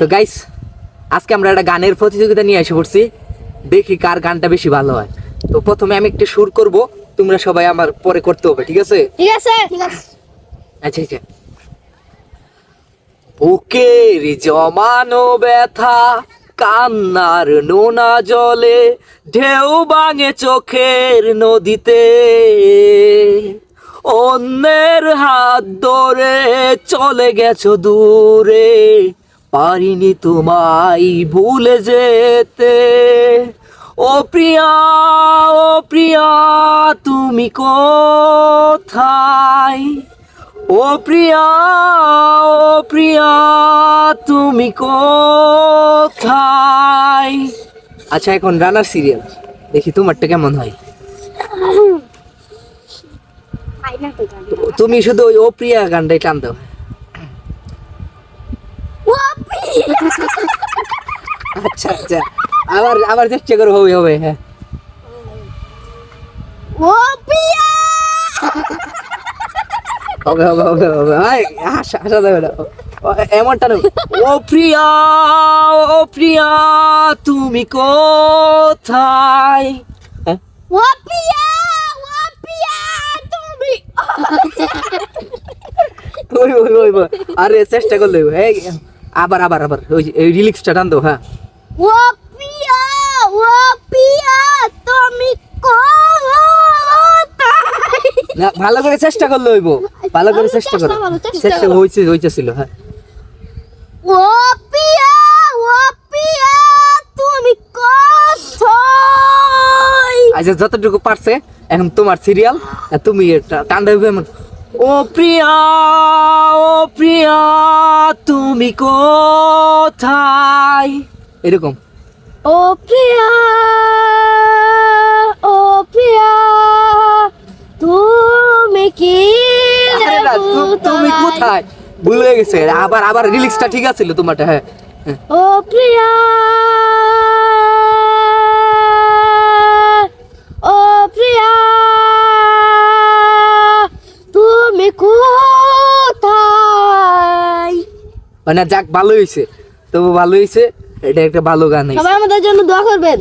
তো গাইস আজকে আমরা একটা গানের প্রতিযোগিতা নিয়ে এসে পড়ছি। দেখি কার গানটা বেশি ভালো হয়। তো প্রথমে আমি একটু সুর করব তোমরা সবাই আমার পরে করতে হবে ঠিক আছে? ঠিক আছে। ঠিক আছে। আচ্ছা আচ্ছা বুকের জমানো ব্যথা কান্নার নোনা জলে ঢেউ বাঙে চোখের নদীতে। অন্যের হাত ধরে চলে গেছো দূরে। পারিনি তোমায় ভুলে যেতে। ও প্রিয়া ও প্রিয়া তুমি কোথায়? ও প্রিয়া ও প্রিয়া তুমি কোথায়? আচ্ছা এখন রানার সিরিয়াল। দেখি তোমারটা কেমন হয়। তুমি শুধু ওই ও প্রিয়া গানটাই টান দাও। আচ্ছা আচ্ছা। আবার আবার চেষ্টা করো হবে হবে হ্যাঁ। হবে হবে হবে হবে। আয় হাসা হাসা দেবে না। এমনটা নয় ও প্রিয়া ও প্রিয়া তুমি কোথায়? হ্যাঁ? ও পিয়া ও পিয়া তুমি ওই ওই ওই ওই। আরে চেষ্টা করলে। হ্যাঁ আবার আবার আবার ওই এই রিলিক্সটা টান দাও হ্যাঁ। ও পিয়া ও পিয়া তুমি না ভালো করে চেষ্টা করলে হইব। ভালো করে চেষ্টা করো। চেষ্টা। হয়েছে হইতেছিল হ্যাঁ। ও পিয়া ও পিয়া তুমি কোথায়? আচ্ছা যতটুকু পারছে এখন তোমার সিরিয়াল তুমি এটা টান্ডা ও প্রিয়া ও প্রিয়া তুমি কোথায়? এরকম। ও প্রিয়া ও প্রিয়া তুমি কি তুমি কোথায়? ভুলে গেছে। আবার আবার রিলিক্সটা ঠিক আছিল তোমারটা হ্যাঁ হ্যাঁ। ও প্রিয়া মানে যাক ভালো হয়েছে তবু ভালো হয়েছে এটা একটা ভালো গান সবাই আমাদের জন্য দোয়া করবেন।